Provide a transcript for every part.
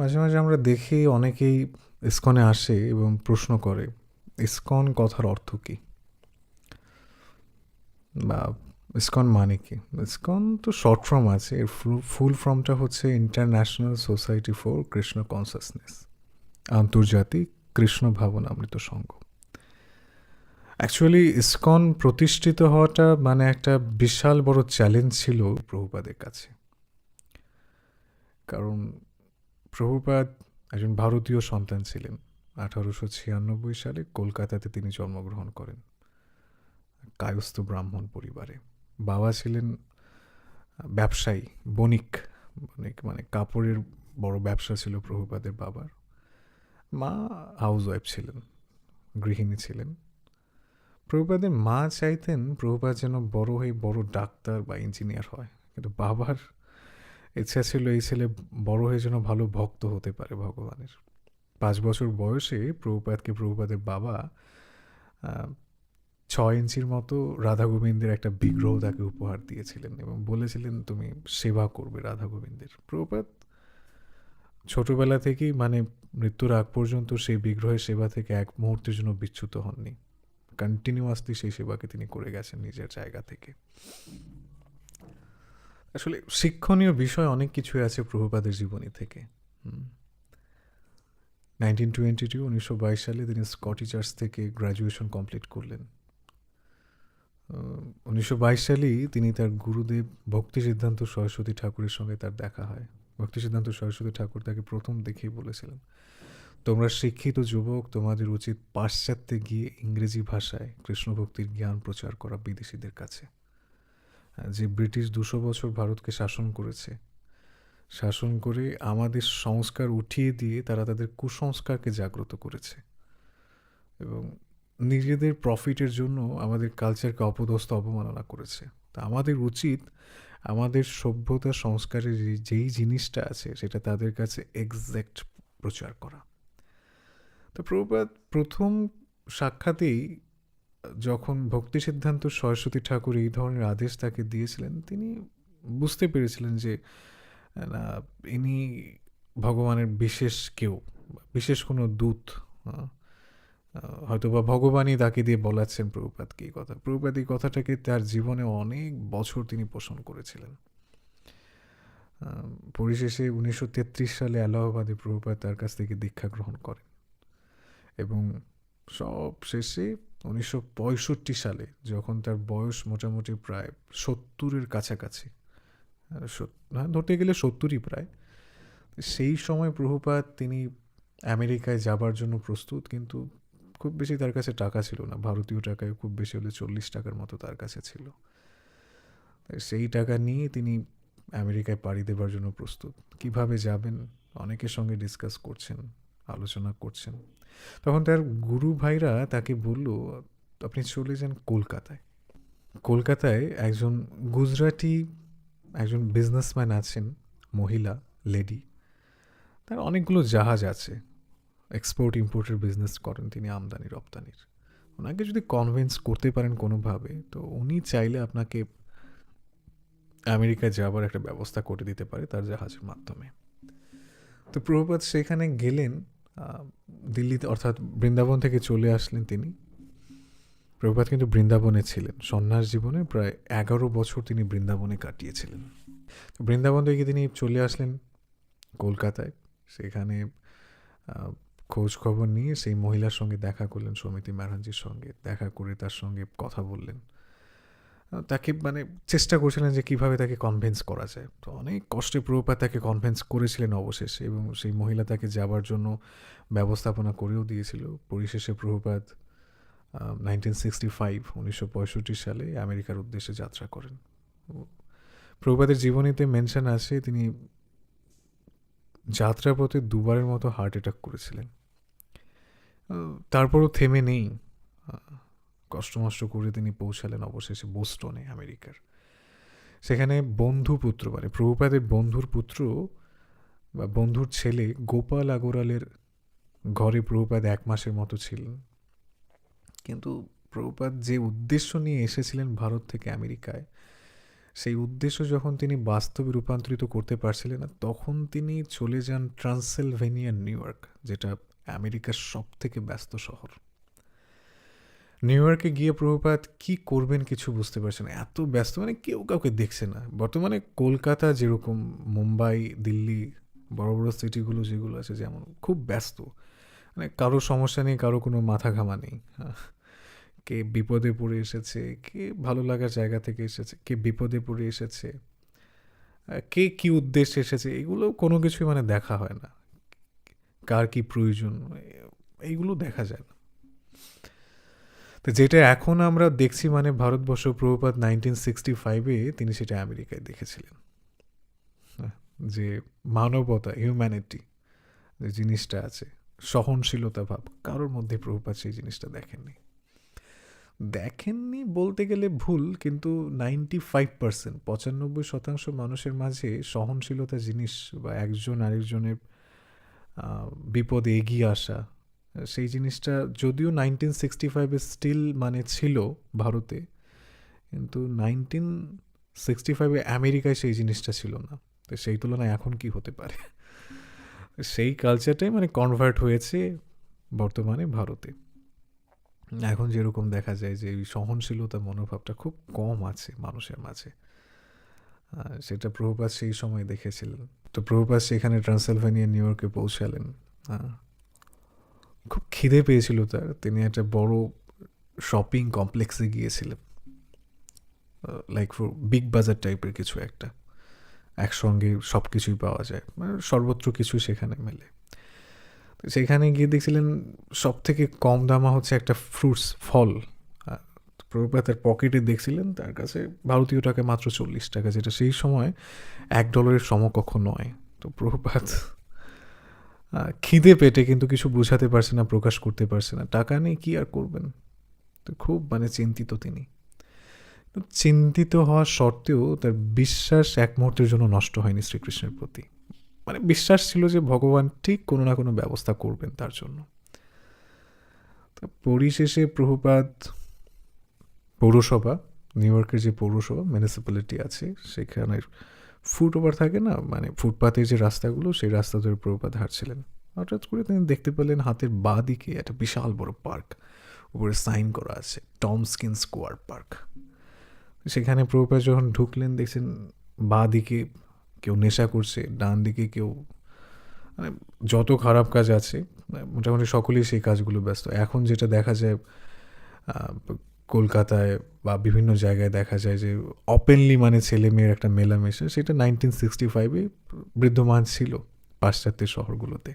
মাঝে মাঝে আমরা দেখি অনেকেই ইসকনে আসে এবং প্রশ্ন করে, ইসকন কথার অর্থ কী? বা, ইসকন মানে কি? ইসকন তো শর্ট ফর্ম আছে, এর ফুল ফর্মটা হচ্ছে International Society for Krishna Consciousness আন্তর্জাতিক কৃষ্ণ ভাবনামৃত সংঘ। অ্যাকচুয়ালি ইসকন প্রতিষ্ঠিত হওয়াটা মানে একটা বিশাল বড় চ্যালেঞ্জ ছিল প্রভুপাদের কাছে। কারণ প্রভুপাদ একজন ভারতীয় সন্তান ছিলেন। আঠারোশো ছিয়ানব্বই সালে কলকাতাতে তিনি জন্মগ্রহণ করেন, কায়স্থ ব্রাহ্মণ পরিবারে। বাবা ছিলেন ব্যবসায়ী, বণিক। বণিক মানে কাপড়ের বড় ব্যবসা ছিল প্রভুপাদের বাবার। মা হাউস ওয়াইফ ছিলেন, গৃহিণী ছিলেন। প্রভুপাদের মা চাইতেন প্রভুপাদ যেন বড় হয়ে বড় ডাক্তার বা ইঞ্জিনিয়ার হয়। কিন্তু বাবার ইচ্ছা ছিল এই ছেলে বড় হয়ে যেন ভালো ভক্ত হতে পারে ভগবানের। পাঁচ বছর বয়সে প্রভুপাদকে প্রভুপাদের বাবা ছয় ইঞ্চির মতো রাধা গোবিন্দের একটা বিগ্রহ তাকে উপহার দিয়েছিলেন এবং বলেছিলেন, তুমি সেবা করবে রাধা গোবিন্দের প্রভুপাত ছোটবেলা থেকেই মানে মৃত্যুর আগ পর্যন্ত সেই বিগ্রহের সেবা থেকে এক মুহূর্তের জন্য বিচ্যুত হননি। কন্টিনিউয়াসলি সেই সেবাকে তিনি করে গেছেন নিজের জায়গা থেকে। আসলে শিক্ষণীয় বিষয় অনেক কিছু আছে প্রভুপাদের জীবনী থেকে। নাইনটিন টোয়েন্টি টু উনিশশো বাইশ সালে তিনি স্কটি চার্চ থেকে গ্র্যাজুয়েশন কমপ্লিট করলেন। উনিশশো বাইশ সালেই তিনি তার গুরুদেব ভক্তি সিদ্ধান্ত সরস্বতী ঠাকুরের সঙ্গে তার দেখা হয়। ভক্তি সিদ্ধান্ত সরস্বতী ঠাকুর তাকে প্রথম দেখেই বলেছিলেন, তোমরা শিক্ষিত যুবক, তোমাদের উচিত পাশ্চাত্যে গিয়ে ইংরেজি ভাষায় কৃষ্ণ ভক্তির জ্ঞান প্রচার করা বিদেশিদের কাছে। যে ব্রিটিশ দুশো বছর ভারতকে শাসন করেছে। শাসন করে আমাদের সংস্কার উঠিয়ে দিয়ে তারা তাদের কুসংস্কারকে জাগ্রত করেছে। এবং নিজেদের প্রফিটের জন্য আমাদের কালচারকে অপদস্থ, অবমাননা করেছে। তা আমাদের উচিত আমাদের সভ্যতা সংস্কারের যেই জিনিসটা আছে সেটা তাদের কাছে এক্স্যাক্ট প্রচার করা। তো প্রভুপাত প্রথম সাক্ষাতেই যখন ভক্তি সিদ্ধান্ত সরস্বতী ঠাকুর এই ধরনের আদেশ তাকে দিয়েছিলেন, তিনি বুঝতে পেরেছিলেন যে, না, ইনি ভগবানের বিশেষ কেউ, বিশেষ কোনো দূত হয়তো বা ভগবানই তাকে দিয়ে বলাচ্ছেন প্রভুপাতকে এই কথা। প্রভুপাত এই কথাটাকে তার জীবনে অনেক বছর তিনি পোষণ করেছিলেন। পরিশেষে উনিশশো তেত্রিশ সালে এলাহাবাদে প্রভুপাত তার কাছ থেকে দীক্ষা গ্রহণ করেন এবং সব শেষে উনিশশো পঁয়ষট্টি সালে, যখন তার বয়স মোটামুটি প্রায় সত্তরের কাছাকাছি ধরতে গেলে সত্তরই প্রায়, সেই সময় প্রভুপাত তিনি আমেরিকায় যাবার জন্য প্রস্তুত, কিন্তু খুব বেশি তার কাছে টাকা ছিল না, ভারতীয় টাকায় খুব বেশি হলে চল্লিশ টাকার মতো তার কাছে ছিল। সেই টাকা নিয়ে তিনি আমেরিকায় পাড়ি দেবার জন্য প্রস্তুত। কীভাবে যাবেন? অনেকের সঙ্গে ডিসকাস করছেন। আলোচনা করছেন। তখন তার গুরু ভাইরা তাকে বলল, আপনি চলে যান কলকাতায়। কলকাতায় একজন গুজরাটি একজন বিজনেসম্যান আছেন, মহিলা লেডি তার অনেকগুলো জাহাজ আছে। এক্সপোর্ট ইম্পোর্টের বিজনেস করেন তিনি আমদানি, রপ্তানির। ওনাকে যদি কনভিন্স করতে পারেন কোনোভাবে, তো উনি চাইলে আপনাকে আমেরিকায় যাবার একটা ব্যবস্থা করে দিতে পারে তার জাহাজের মাধ্যমে। তো প্রভুপাত সেখানে গেলেন দিল্লিতে, অর্থাৎ বৃন্দাবন থেকে চলে আসলেন তিনি। প্রভুপাত কিন্তু বৃন্দাবনে ছিলেন। সন্ন্যাস জীবনে প্রায় এগারো বছর তিনি বৃন্দাবনে কাটিয়েছিলেন। বৃন্দাবন থেকে তিনি চলে আসলেন কলকাতায়। সেখানে খোঁজ খবর নিয়ে সেই মহিলার সঙ্গে দেখা করলেন সমিতি ম্যারানজির সঙ্গে। দেখা করে তার সঙ্গে কথা বললেন। তাকে মানে চেষ্টা করছিলেন যে কীভাবে তাকে কনভিন্স করা যায়। তো অনেক কষ্টে প্রভুপাত তাকে কনভিন্স করেছিলেন অবশেষে এবং সেই মহিলা তাকে যাবার জন্য ব্যবস্থাপনা করেও দিয়েছিল। পরিশেষে প্রভুপাত নাইনটিন সিক্সটি ফাইভ উনিশশো পঁয়ষট্টি সালে আমেরিকার উদ্দেশ্যে যাত্রা করেন। প্রভুপাতের জীবনীতে মেনশন আছে, তিনি যাত্রাপথে দুবারের মতো হার্ট অ্যাটাক করেছিলেন। তারপরও থেমে নেই। কষ্টমষ্ট করে তিনি পৌঁছালেন অবশেষে বোস্টনে, আমেরিকার। সেখানে বন্ধু পুত্র মানে প্রভুপাদের বন্ধুর পুত্র বা বন্ধুর ছেলে গোপাল আগরওয়ালের ঘরে প্রভুপাদ এক মাসের মতো ছিলেন। কিন্তু প্রভুপাদ যে উদ্দেশ্য নিয়ে এসেছিলেন ভারত থেকে আমেরিকায়, সেই উদ্দেশ্য যখন তিনি বাস্তবে রূপান্তরিত করতে পারছিলেন না, তখন তিনি চলে যান ট্রান্সেলভেনিয়া, নিউ ইয়র্ক, যেটা আমেরিকার সব থেকে ব্যস্ত শহর। নিউ ইয়র্কে গিয়ে প্রভুপাত কী করবেন কিছু বুঝতে পারছেন। এত ব্যস্ত মানে কেউ কাউকে দেখছে না বর্তমানে কলকাতা যেরকম, মুম্বাই, দিল্লি, বড় বড় সিটিগুলো যেগুলো আছে যেমন, খুব ব্যস্ত মানে কারও সমস্যা নেই, কারও কোনো মাথা ঘামা নেই। কে বিপদে পড়ে এসেছে, কে ভালো লাগার জায়গা থেকে এসেছে, কে বিপদে পড়ে এসেছে কে কি উদ্দেশ্যে এসেছে, এগুলো কোনো কিছুই মানে দেখা হয় না কার কি প্রয়োজন এইগুলো দেখা যায় না তো যেটা এখন আমরা দেখছি মানে ভারতবর্ষ প্রভুপাত নাইনটিন সিক্সটি ফাইভে তিনি সেটা আমেরিকায় দেখেছিলেন। হ্যাঁ, যে মানবতা হিউম্যানিটি যে জিনিসটা আছে সহনশীলতা ভাব কারোর মধ্যে প্রভুপাত সেই জিনিসটা দেখেননি। দেখেননি বলতে গেলে ভুল কিন্তু নাইনটি ফাইভ পার্সেন্ট পঁচানব্বই শতাংশ মানুষের মাঝে সহনশীলতা জিনিস বা একজন আরেকজনের বিপদে এগিয়ে আসা সেই জিনিসটা যদিও নাইনটিন সিক্সটি ফাইভে স্টিল মানে ছিল ভারতে, কিন্তু নাইনটিন সিক্সটি ফাইভে আমেরিকায় সেই জিনিসটা ছিল না। তো সেই তুলনায় এখন কি হতে পারে? সেই কালচারটাই মানে কনভার্ট হয়েছে বর্তমানে ভারতে। এখন যেরকম দেখা যায় যে এই সহনশীলতা মনোভাবটা খুব কম আছে মানুষের মাঝে। সেটা প্রভুপাত সেই সময় দেখেছিলেন। তো প্রভুপাত সেখানে ট্রান্সেলভেনিয়া নিউ ইয়র্কে পৌঁছালেন। খুব খিদে পেয়েছিল তার। তিনি একটা বড় শপিং কমপ্লেক্সে গিয়েছিলেন। লাইক ফর বিগ বাজার টাইপের কিছু একটা। একসঙ্গে সব কিছুই পাওয়া যায়। মানে সর্বত্র কিছু সেখানে মেলে। সেখানে গিয়ে দেখছিলেন সব থেকে কম দামা হচ্ছে একটা ফ্রুটস ফল। আর প্রভুপাত তার পকেটে দেখছিলেন, তার কাছে ভারতীয় টাকা মাত্র চল্লিশ টাকা, যেটা সেই সময় এক ডলারের সমকক্ষ নয়। তো প্রভুপাত খিদে পেটে কিন্তু কিছু বোঝাতে পারছে না, প্রকাশ করতে পারছে না। টাকা নেই কি আর করবেন? তো খুব মানে চিন্তিত তিনি। চিন্তিত হওয়া সত্ত্বেও তার বিশ্বাস এক মুহূর্তের জন্য নষ্ট হয়নি শ্রীকৃষ্ণের প্রতি। মানে বিশ্বাস ছিল যে ভগবান ঠিক কোনো না কোনো ব্যবস্থা করবেন তার জন্য। পরিশেষে প্রভুপাত পৌরসভা, নিউ ইয়র্কের যে পৌরসভা মিউনিসিপ্যালিটি আছে, সেখানের ফুট ওভার থাকে না মানে ফুটপাতের যে রাস্তাগুলো, সেই রাস্তা ধরে প্রভুপাত হাঁটছিলেন। হঠাৎ করে তিনি দেখতে পেলেন হাতের বাঁ দিকে একটা বিশাল বড় পার্ক। উপরে সাইন করা আছে টম স্কিন স্কোয়ার পার্ক। সেখানে প্রভুপাত যখন ঢুকলেন, দেখছেন বাঁ দিকে কেউ নেশা করছে, ডান দিকে কেউ মানে যত খারাপ কাজ আছে মানে মোটামুটি সকলেই সেই কাজগুলো ব্যস্ত। এখন যেটা দেখা যায় কলকাতায় বা বিভিন্ন জায়গায় দেখা যায় যে ওপেনলি মানে ছেলে মেয়ের একটা মেলামেশা, সেটা নাইনটিন সিক্সটি ফাইভে বৃদ্ধমান ছিল পাশ্চাত্যের শহরগুলোতে।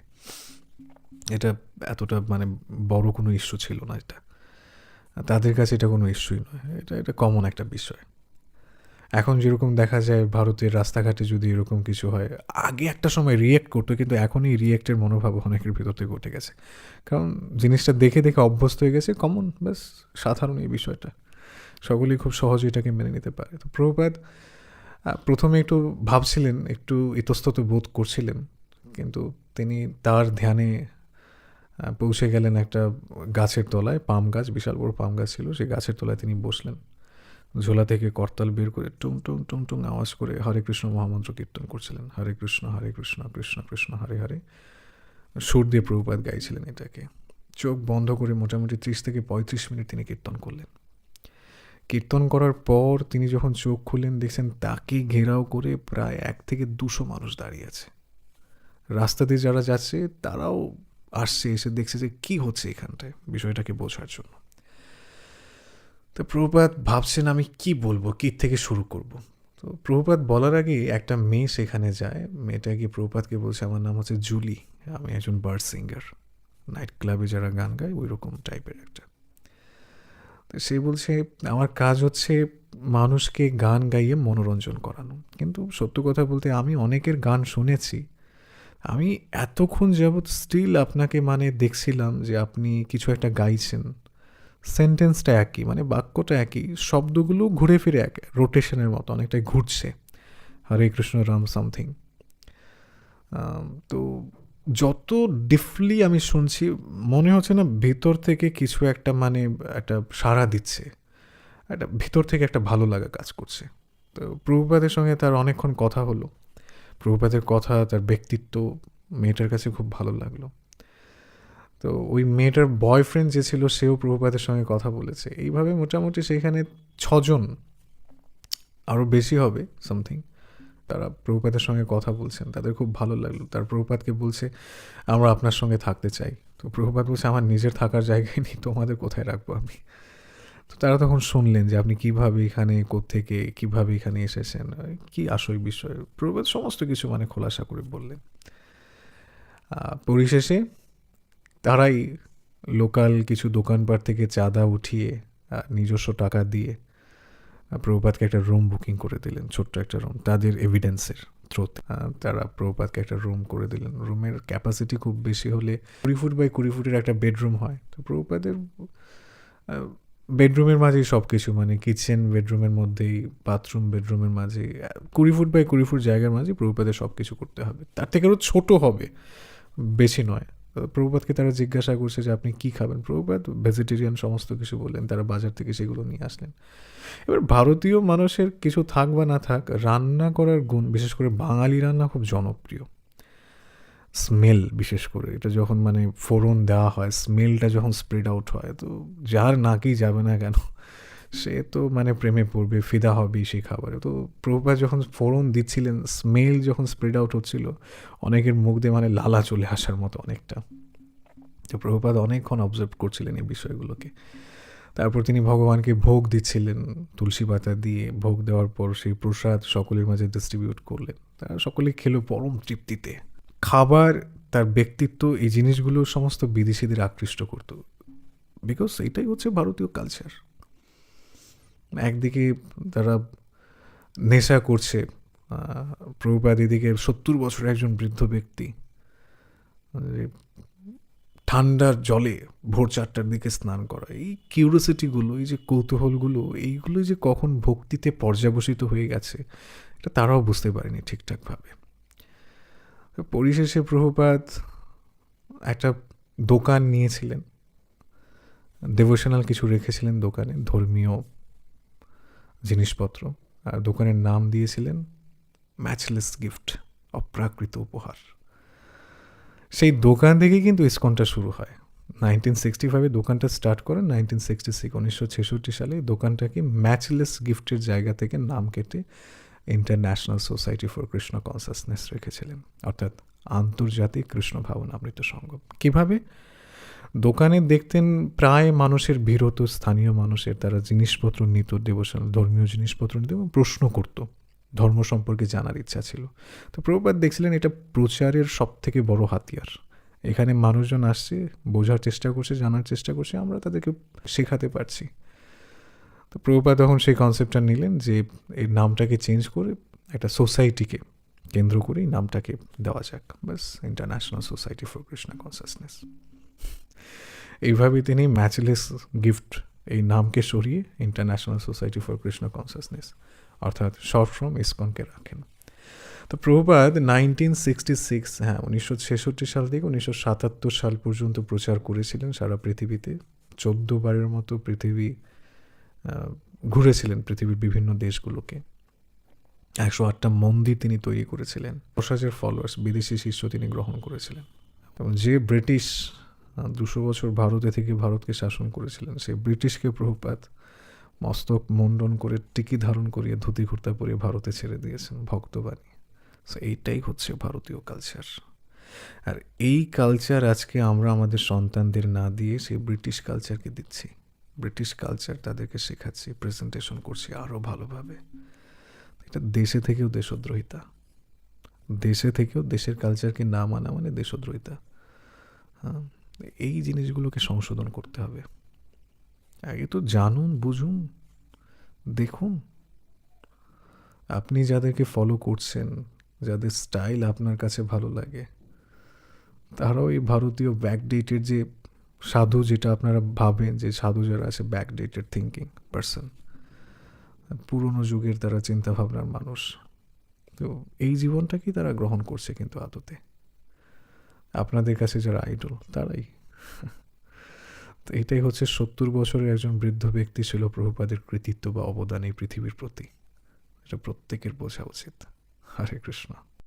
এটা এতটা মানে বড় কোনো ইস্যু ছিল না এটা। তাদের কাছে এটা কোনো ইস্যুই নয়। এটা এটা কমন একটা বিষয়। এখন যেরকম দেখা যায় ভারতের রাস্তাঘাটে যদি এরকম কিছু হয়, আগে একটা সময় রিয়েক্ট করতো, কিন্তু এখন এই রিয়েক্টের মনোভাব অনেকের ভিতর থেকে উঠে গেছে। কারণ জিনিসটা দেখে দেখে অভ্যস্ত হয়ে গেছে কমন ব্যাস, সাধারণ এই বিষয়টা। সকলেই খুব সহজে এটাকে মেনে নিতে পারে। তো প্রভুপাত প্রথমে একটু ভাবছিলেন, একটু ইতস্তত বোধ করছিলেন, কিন্তু তিনি তার ধ্যানে পৌঁছে গেলেন একটা গাছের তলায়, পাম গাছ, বিশাল বড় পাম গাছ ছিল, সেই গাছের তলায় তিনি বসলেন। ঝোলা থেকে করতাল বের করে টুং টুং টুং টুং আওয়াজ করে হরে কৃষ্ণ মহামন্ত্র কীর্তন করছিলেন। হরে কৃষ্ণ হরে কৃষ্ণ কৃষ্ণ কৃষ্ণ, হরে হরে। সুর দিয়ে প্রভুপাত গাইছিলেন এটাকে। চোখ বন্ধ করে মোটামুটি ত্রিশ থেকে পঁয়ত্রিশ মিনিট তিনি কীর্তন করলেন। কীর্তন করার পর তিনি যখন চোখ খুললেন, দেখছেন তাকে ঘেরাও করে প্রায় এক থেকে দুশো মানুষ দাঁড়িয়ে আছে। রাস্তা দিয়ে যারা যাচ্ছে, তারাও আসছে, এসে দেখছে যে কি হচ্ছে এখানটায়, বিষয়টাকে বোঝার জন্য। তো প্রভুপাত ভাবছেন আমি কি বলব, কি থেকে শুরু করব? তো প্রভুপাত বলার আগে একটা মেয়ে সেখানে যায়। মেয়েটা গিয়ে প্রভুপাতকে বলছে, আমার নাম হচ্ছে জুলি, আমি একজন বার্ড সিঙ্গার। নাইট ক্লাবে যারা গান গায় ওই রকম টাইপের একটা। তো সে বলছে, আমার কাজ হচ্ছে মানুষকে গান গাইয়ে মনোরঞ্জন করানো। কিন্তু সত্য কথা বলতে আমি অনেকের গান শুনেছি। আমি এতক্ষণ যাবৎ স্টিল আপনাকে মানে দেখছিলাম যে আপনি কিছু একটা গাইছেন। সেন্টেন্সটা একই মানে বাক্যটা একই, শব্দগুলো ঘুরে ফিরে এক রোটেশনের মতো, অনেকটাই ঘুরছে। হরে কৃষ্ণ, রাম সামথিং তো যত ডিফলি আমি শুনছি, মনে হচ্ছে না ভিতর থেকে কিছু একটা মানে একটা সাড়া দিচ্ছে, একটা ভিতর থেকে একটা ভালো লাগা কাজ করছে। তো প্রভুপাদের সঙ্গে তার অনেকক্ষণ কথা হলো। প্রভুপাদের কথা, তার ব্যক্তিত্ব, মেয়েটার কাছে খুব ভালো লাগল। তো ওই মেয়েটার বয়ফ্রেন্ড যে ছিল, সেও প্রভুপাদের সঙ্গে কথা বলেছে। এইভাবে মোটামুটি সেখানে ছজন আরও বেশি হবে সামথিং তারা প্রভুপাদের সঙ্গে কথা বলছেন। তাদের খুব ভালো লাগল। তার প্রভুপাতকে বলছে, আমরা আপনার সঙ্গে থাকতে চাই। তো প্রভুপাত বলছে, আমার নিজের থাকার জায়গায় নেই, তোমাদের কোথায় রাখব আমি? তো তারা তখন শুনলেন যে আপনি কীভাবে এখানে থেকে কীভাবে এখানে এসেছেন কি আসল বিষয়? প্রভুপাত সমস্ত কিছু মানে খোলাসা করে বললেন। পরিশেষে তারাই লোকাল কিছু দোকানপাট থেকে চাঁদা উঠিয়ে নিজস্ব টাকা দিয়ে প্রভুপাতকে একটা রুম বুকিং করে দিলেন, ছোট্ট একটা রুম তাদের এভিডেন্সের থ্রোতে তারা প্রভুপাতকে একটা রুম করে দিলেন। রুমের ক্যাপাসিটি খুব বেশি হলে কুড়ি ফুট বাই কুড়ি ফুটের একটা বেডরুম হয়। তো প্রভুপাদের বেডরুমের মাঝেই সব কিছু মানে কিচেন বেডরুমের মধ্যেই বাথরুম বেডরুমের মাঝে কুড়ি ফুট বাই কুড়ি ফুট জায়গার মাঝে প্রভুপাদের সব কিছু করতে হবে। তার থেকে আরও ছোটো হবে, বেশি নয়। প্রভুপাতকে তারা জিজ্ঞাসা করছে যে, আপনি কি খাবেন? প্রভুপাত ভেজিটেরিয়ান সমস্ত কিছু বললেন। তারা বাজার থেকে সেগুলো নিয়ে আসলেন। এবার ভারতীয় মানুষের কিছু থাক বা না থাক, রান্না করার গুণ, বিশেষ করে বাঙালি রান্না খুব জনপ্রিয়। স্মেল, বিশেষ করে। এটা যখন মানে ফোড়ন দেওয়া হয়, স্মেলটা যখন স্প্রেড আউট হয়, তো যার নাকেই যাবে না কেন সে তো মানে প্রেমে পড়বে, ফিদা হবেই সেই খাবারে। তো প্রভা যখন ফোড়ন দিচ্ছিলেন স্মেল যখন স্প্রেড আউট হচ্ছিল, অনেকের মুখ দিয়ে মানে লালা চলে আসার মতো অনেকটা। তো প্রভুপাত অনেকক্ষণ অবজার্ভ করছিলেন এই বিষয়গুলোকে। তারপর তিনি ভগবানকে ভোগ দিচ্ছিলেন, তুলসী পাতা দিয়ে ভোগ দেওয়ার পর সেই প্রসাদ সকলের মাঝে ডিস্ট্রিবিউট করলেন। তারা সকলে খেলো পরম তৃপ্তিতে। খাবার, তার ব্যক্তিত্ব, এই জিনিসগুলো সমস্ত বিদেশিদের আকৃষ্ট করত। বিকজ এটাই হচ্ছে ভারতীয় কালচার একদিকে তারা নেশা করছে প্রভুপাদ এদিকে সত্তর বছরের একজন বৃদ্ধ ব্যক্তি ঠান্ডার জলে ভোর চারটার দিকে স্নান করা, এই কিউরিয়াসিটিগুলো এই যে কৌতূহলগুলো, এইগুলো যে কখন ভক্তিতে পর্যাবসিত হয়ে গেছে, এটা তারাও বুঝতে পারেনি ঠিকঠাকভাবে। পরিশেষে প্রভুপাত একটা দোকান নিয়েছিলেন ডেভোশনাল কিছু রেখেছিলেন দোকানে, ধর্মীয় জিনিসপত্র আর দোকানের নাম দিয়েছিলেন ম্যাচলেস গিফট অপ্রাকৃত উপহার। সেই দোকান থেকেই কিন্তু ইস্কনটা শুরু হয়। নাইনটিন সিক্সটি ফাইভে দোকানটা স্টার্ট করেন নাইনটিন সিক্সটি সিক্স উনিশশো ছেষট্টি সালে দোকানটাকে ম্যাচলেস গিফটের জায়গা থেকে নাম কেটে International Society for Krishna Consciousness রেখেছিলেন। অর্থাৎ আন্তর্জাতিক কৃষ্ণ ভাবন আমৃত সঙ্গম কীভাবে? দোকানে দেখতেন প্রায় মানুষের ভিড় হতো স্থানীয় মানুষের তারা জিনিসপত্র নিত দেবসান ধর্মীয় জিনিসপত্র নিত এবং প্রশ্ন করতো। ধর্ম সম্পর্কে জানার ইচ্ছা ছিল। তো প্রভুপাত দেখছিলেন এটা প্রচারের সব থেকে বড় হাতিয়ার। এখানে মানুষজন আসছে, বোঝার চেষ্টা করছে, জানার চেষ্টা করছে, আমরা তাদেরকে শেখাতে পারছি। তো প্রভুপাত তখন সেই কনসেপ্টটা নিলেন যে এই নামটাকে চেঞ্জ করে একটা সোসাইটিকে কেন্দ্র করেই নামটাকে দেওয়া যাক। বাস International Society for Krishna Consciousness এইভাবে তিনি ম্যাচলেস গিফট এই নামকে সরিয়ে International Society for Krishna Consciousness অর্থাৎ শর্ট ফ্রম ইসকনকে রাখেন। তো প্রভুপাদ নাইনটিন সিক্সটি সিক্স হ্যাঁ উনিশশো ছেষট্টি সাল থেকে উনিশশো সাতাত্তর সাল পর্যন্ত প্রচার করেছিলেন সারা পৃথিবীতে। চোদ্দ বারের মতো পৃথিবী ঘুরেছিলেন পৃথিবীর বিভিন্ন দেশগুলোকে। একশো আটটা মন্দির তিনি তৈরি করেছিলেন। হাজার ফলোয়ার্স বিদেশি শিষ্য তিনি গ্রহণ করেছিলেন। এবং যে ব্রিটিশ দুশো বছর ভারতে থেকে ভারতকে শাসন করেছিলেন। সে ব্রিটিশকে প্রভুপাত মস্তক মুন্ডন করে টিকি ধারণ করিয়ে ধুতি কুর্তা পরিয়ে ভারতে ছেড়ে দিয়েছেন ভক্তবাণী। সো এইটাই হচ্ছে ভারতীয় কালচার আর এই কালচার আজকে আমরা আমাদের সন্তানদের না দিয়ে সেই ব্রিটিশ কালচারকে দিচ্ছি। ব্রিটিশ কালচার তাদেরকে শেখাচ্ছি প্রেজেন্টেশন করছি আরও ভালোভাবে। এটা দেশে থেকেও দেশদ্রোহিতা। দেশে থেকেও দেশের কালচারকে না মানা মানে দেশদ্রোহিতা। হ্যাঁ। এই জিনিসগুলোকে সংশোধন করতে হবে। আগে তো জানুন, বুঝুন, দেখুন। আপনি যাদেরকে ফলো করছেন, যাদের স্টাইল আপনার কাছে ভালো লাগে, তারাও এই ভারতীয় ব্যাকডেটের যে সাধু যেটা আপনারা ভাবেন, যে সাধু যারা আছে ব্যাকডেটেড থিঙ্কিং পার্সন পুরনো যুগের তারা চিন্তাভাবনার মানুষ। তো এই জীবনটাকেই তারা গ্রহণ করছে কিন্তু আদতে। আপনাদের কাছে যারা আইডল তারাই। তো এটাই হচ্ছে সত্তর বছরের একজন বৃদ্ধ ব্যক্তি ছিল প্রভুপাদের কৃতিত্ব বা অবদান এই পৃথিবীর প্রতি। এটা প্রত্যেকের বোঝা উচিত। হরে কৃষ্ণ।